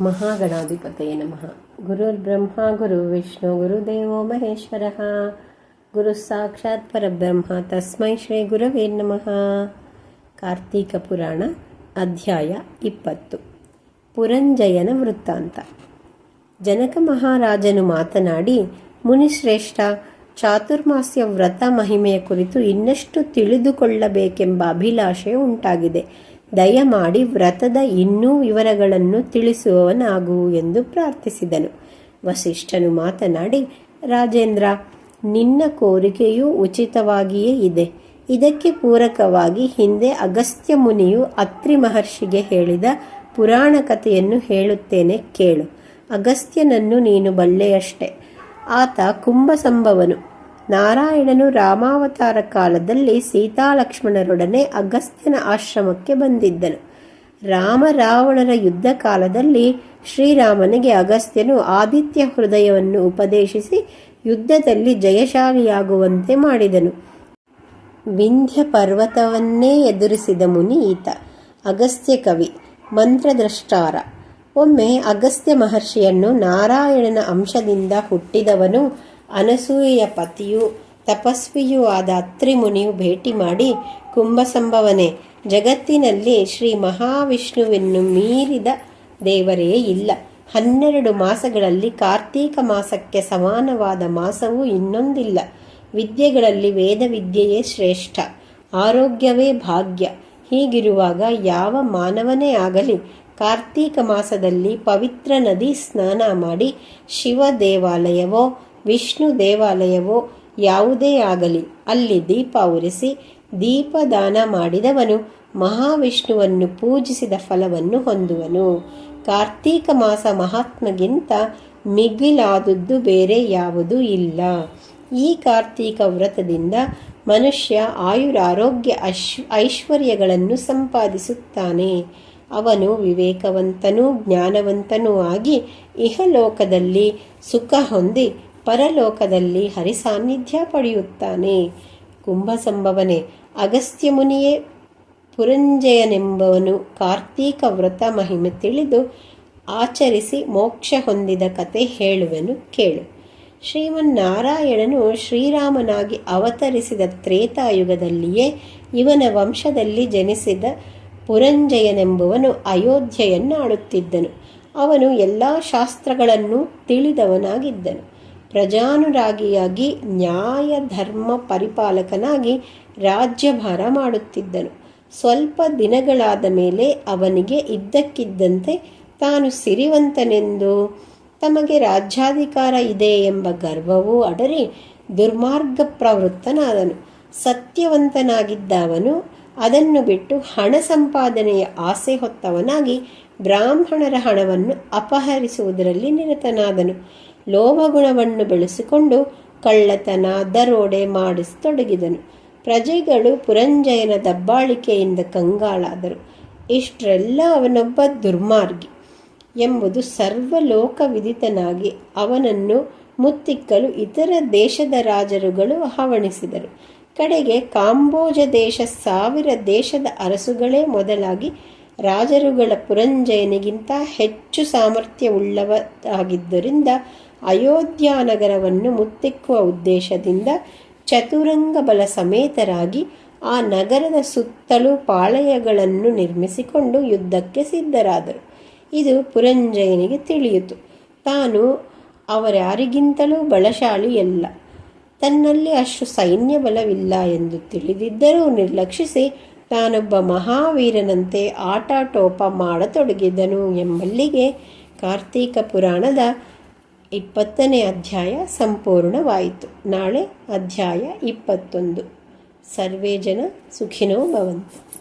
ಮಹಾಗಣಾಧಿಪತಯೇ ನಮಃ. ಗುರುರ್ಬ್ರಹ್ಮ ಗುರು ವಿಷ್ಣು ಗುರುದೇವೋ ಮಹೇಶ್ವರ. ಗುರು ಸಾಕ್ಷಾತ್ ಪರಬ್ರಹ್ಮ, ತಸ್ಮೈ ಶ್ರೀ ಗುರವೇ ನಮಃ. ಕಾರ್ತೀಕ ಪುರಾಣ ಅಧ್ಯಾಯ ಇಪ್ಪತ್ತು. ಪುರಂಜಯನ ವೃತ್ತಾಂತ. ಜನಕ ಮಹಾರಾಜನು ಮಾತನಾಡಿ, ಮುನಿಶ್ರೇಷ್ಠ, ಚಾತುರ್ಮಾಸ್ಯ ವ್ರತ ಮಹಿಮೆಯ ಕುರಿತು ಇನ್ನಷ್ಟು ತಿಳಿದುಕೊಳ್ಳಬೇಕೆಂಬ ಅಭಿಲಾಷೆ ಉಂಟಾಗಿದೆ. ದಯಮಾಡಿ ವ್ರತದ ಇನ್ನೂ ವಿವರಗಳನ್ನು ತಿಳಿಸುವವನಾಗು ಎಂದು ಪ್ರಾರ್ಥಿಸಿದನು. ವಸಿಷ್ಠನು ಮಾತನಾಡಿ, ರಾಜೇಂದ್ರ, ನಿನ್ನ ಕೋರಿಕೆಯೂ ಉಚಿತವಾಗಿಯೇ ಇದೆ. ಇದಕ್ಕೆ ಪೂರಕವಾಗಿ ಹಿಂದೆ ಅಗಸ್ತ್ಯ ಮುನಿಯು ಅತ್ರಿ ಮಹರ್ಷಿಗೆ ಹೇಳಿದ ಪುರಾಣ ಕಥೆಯನ್ನು ಹೇಳುತ್ತೇನೆ ಕೇಳು. ಅಗಸ್ತ್ಯನನ್ನು ನೀನು ಬಲ್ಲೆಯಷ್ಟೆ. ಆತ ಕುಂಭಸಂಭವನು. ನಾರಾಯಣನು ರಾಮಾವತಾರ ಕಾಲದಲ್ಲಿ ಸೀತಾಲಕ್ಷ್ಮಣರೊಡನೆ ಅಗಸ್ತ್ಯನ ಆಶ್ರಮಕ್ಕೆ ಬಂದಿದ್ದನು. ರಾಮ ರಾವಣರ ಯುದ್ಧ ಕಾಲದಲ್ಲಿ ಶ್ರೀರಾಮನಿಗೆ ಅಗಸ್ತ್ಯನು ಆದಿತ್ಯ ಹೃದಯವನ್ನು ಉಪದೇಶಿಸಿ ಯುದ್ಧದಲ್ಲಿ ಜಯಶಾಲಿಯಾಗುವಂತೆ ಮಾಡಿದನು. ವಿಂಧ್ಯ ಪರ್ವತವನ್ನೇ ಎದುರಿಸಿದ ಮುನಿ ಈತ, ಅಗಸ್ತ್ಯ ಕವಿ, ಮಂತ್ರದ್ರಷ್ಟಾರ. ಒಮ್ಮೆ ಅಗಸ್ತ್ಯ ಮಹರ್ಷಿಯನ್ನು ನಾರಾಯಣನ ಅಂಶದಿಂದ ಹುಟ್ಟಿದವನು ಅನಸೂಯೆಯ ಪತಿಯು ತಪಸ್ವಿಯೂ ಆದ ಅತ್ರಿಮುನಿಯು ಭೇಟಿ ಮಾಡಿ, ಕುಂಭಸಂಭವನೆ, ಜಗತ್ತಿನಲ್ಲಿ ಶ್ರೀ ಮಹಾವಿಷ್ಣುವನ್ನು ಮೀರಿದ ದೇವರೇ ಇಲ್ಲ. ಹನ್ನೆರಡು ಮಾಸಗಳಲ್ಲಿ ಕಾರ್ತೀಕ ಮಾಸಕ್ಕೆ ಸಮಾನವಾದ ಮಾಸವೂ ಇನ್ನೊಂದಿಲ್ಲ. ವಿದ್ಯೆಗಳಲ್ಲಿ ವೇದ ವಿದ್ಯೆಯೇ ಶ್ರೇಷ್ಠ, ಆರೋಗ್ಯವೇ ಭಾಗ್ಯ. ಹೀಗಿರುವಾಗ ಯಾವ ಮಾನವನೇ ಆಗಲಿ, ಕಾರ್ತೀಕ ಮಾಸದಲ್ಲಿ ಪವಿತ್ರ ನದಿ ಸ್ನಾನ ಮಾಡಿ ಶಿವ ದೇವಾಲಯವೋ ವಿಷ್ಣು ದೇವಾಲಯವೋ ಯಾವುದೇ ಆಗಲಿ, ಅಲ್ಲಿ ದೀಪ ಉರಿಸಿ ದೀಪದಾನ ಮಾಡಿದವನು ಮಹಾವಿಷ್ಣುವನ್ನು ಪೂಜಿಸಿದ ಫಲವನ್ನು ಹೊಂದುವನು. ಕಾರ್ತೀಕ ಮಾಸ ಮಹಾತ್ಮಗಿಂತ ಮಿಗಿಲಾದದ್ದು ಬೇರೆ ಯಾವುದೂ ಇಲ್ಲ. ಈ ಕಾರ್ತೀಕ ವ್ರತದಿಂದ ಮನುಷ್ಯ ಆಯುರಾರೋಗ್ಯ ಅಶ್ ಐಶ್ವರ್ಯಗಳನ್ನು ಸಂಪಾದಿಸುತ್ತಾನೆ. ಅವನು ವಿವೇಕವಂತನೂ ಜ್ಞಾನವಂತನೂ ಆಗಿ ಇಹಲೋಕದಲ್ಲಿ ಸುಖ ಹೊಂದಿ ಪರಲೋಕದಲ್ಲಿ ಹರಿಸಾನ್ನಿಧ್ಯ ಪಡೆಯುತ್ತಾನೆ. ಕುಂಭಸಂಭವನೆ ಅಗಸ್ತ್ಯ ಮುನಿಯೇ ಪುರಂಜಯನೆಂಬವನು ಕಾರ್ತೀಕ ವ್ರತ ಮಹಿಮೆ ತಿಳಿದು ಆಚರಿಸಿ ಮೋಕ್ಷ ಹೊಂದಿದ ಕತೆ ಹೇಳುವೆನು ಕೇಳು. ಶ್ರೀಮನ್ನಾರಾಯಣನು ಶ್ರೀರಾಮನಾಗಿ ಅವತರಿಸಿದ ತ್ರೇತಾಯುಗದಲ್ಲಿಯೇ ಇವನ ವಂಶದಲ್ಲಿ ಜನಿಸಿದ ಪುರಂಜಯನೆಂಬುವನು ಅಯೋಧ್ಯೆಯನ್ನಾಳುತ್ತಿದ್ದನು. ಅವನು ಎಲ್ಲ ಶಾಸ್ತ್ರಗಳನ್ನು ತಿಳಿದವನಾಗಿದ್ದನು. ಪ್ರಜಾನುರಾಗಿಯಾಗಿ ನ್ಯಾಯ ಧರ್ಮ ಪರಿಪಾಲಕನಾಗಿ ರಾಜ್ಯಭಾರ ಮಾಡುತ್ತಿದ್ದನು. ಸ್ವಲ್ಪ ದಿನಗಳಾದ ಮೇಲೆ ಅವನಿಗೆ ಇದ್ದಕ್ಕಿದ್ದಂತೆ ತಾನು ಸಿರಿವಂತನೆಂದು ತಮಗೆ ರಾಜ್ಯಾಧಿಕಾರ ಇದೆ ಎಂಬ ಗರ್ವವೂ ಅಡರಿ ದುರ್ಮಾರ್ಗ ಪ್ರವೃತ್ತನಾದನು ಸತ್ಯವಂತನಾಗಿದ್ದ ಅವನು ಅದನ್ನು ಬಿಟ್ಟು ಹಣ ಸಂಪಾದನೆಯ ಆಸೆ ಹೊತ್ತವನಾಗಿ ಬ್ರಾಹ್ಮಣರ ಹಣವನ್ನು ಅಪಹರಿಸುವುದರಲ್ಲಿ ನಿರತನಾದನು. ಲೋಭಗುಣವನ್ನು ಬೆಳೆಸಿಕೊಂಡು ಕಳ್ಳತನ, ದರೋಡೆ ಮಾಡಿಸತೊಡಗಿದನು. ಪ್ರಜೆಗಳು ಪುರಂಜಯನ ದಬ್ಬಾಳಿಕೆಯಿಂದ ಕಂಗಾಳಾದರು. ಇಷ್ಟರೆಲ್ಲ ಅವನೊಬ್ಬ ದುರ್ಮಾರ್ಗಿ ಎಂಬುದು ಸರ್ವಲೋಕ ವಿದಿತನಾಗಿ ಅವನನ್ನು ಮುತ್ತಿಕ್ಕಲು ಇತರ ದೇಶದ ರಾಜರುಗಳು ಹವಣಿಸಿದರು. ಕಡೆಗೆ ಕಾಂಬೋಜ ದೇಶ ಸಾವಿರ ದೇಶದ ಅರಸುಗಳೇ ಮೊದಲಾಗಿ ರಾಜರುಗಳ ಪುರಂಜಯನಿಗಿಂತ ಹೆಚ್ಚು ಸಾಮರ್ಥ್ಯವುಳ್ಳವರಾಗಿದ್ದರಿಂದ ಅಯೋಧ್ಯ ನಗರವನ್ನು ಮುತ್ತಿಕ್ಕುವ ಉದ್ದೇಶದಿಂದ ಚತುರಂಗ ಬಲ ಸಮೇತರಾಗಿ ಆ ನಗರದ ಸುತ್ತಲೂ ಪಾಳಯಗಳನ್ನು ನಿರ್ಮಿಸಿಕೊಂಡು ಯುದ್ಧಕ್ಕೆ ಸಿದ್ಧರಾದರು. ಇದು ಪುರಂಜಯನಿಗೆ ತಿಳಿಯಿತು. ತಾನು ಅವರ್ಯಾರಿಗಿಂತಲೂ ಬಲಶಾಲಿಯಲ್ಲ ತನ್ನಲ್ಲಿ ಅಷ್ಟು ಸೈನ್ಯ ಬಲವಿಲ್ಲ ಎಂದು ತಿಳಿದಿದ್ದರೂ ನಿರ್ಲಕ್ಷಿಸಿ ತಾನೊಬ್ಬ ಮಹಾವೀರನಂತೆ ಆಟಾಟೋಪ ಮಾಡತೊಡಗಿದನು ಎಂಬಲ್ಲಿಗೆ ಕಾರ್ತೀಕ ಪುರಾಣದ ಇಪ್ಪತ್ತನೇ ಅಧ್ಯಾಯ ಸಂಪೂರ್ಣವಾಯಿತು. ನಾಳೆ ಅಧ್ಯಾಯ ಇಪ್ಪತ್ತೊಂದು. ಸರ್ವೇ ಜನ ಸುಖಿನೋ ಭವಂತು.